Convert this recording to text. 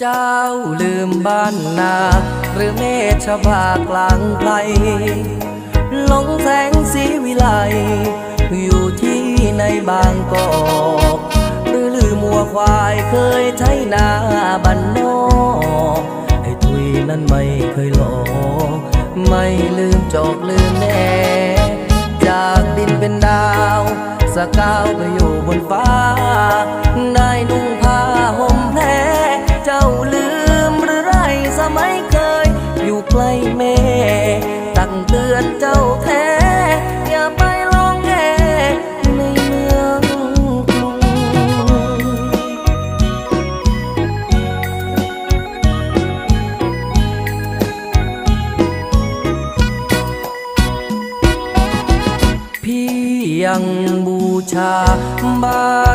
เจ้าลืมบ้านนา หรือเมฆบากลางไพรหลงแสงสีวิไล อยู่ที่ในบางกอกหรือลืมมัวควายเคยใช้นาบันนอกไอ้ทุยนั้นไม่เคยหลอกไม่ลืมจอกลืมแน่ เตือนเจ้าแท้อย่าไปลองแงในเมืองกรุงพี่ยังบูชาบ้า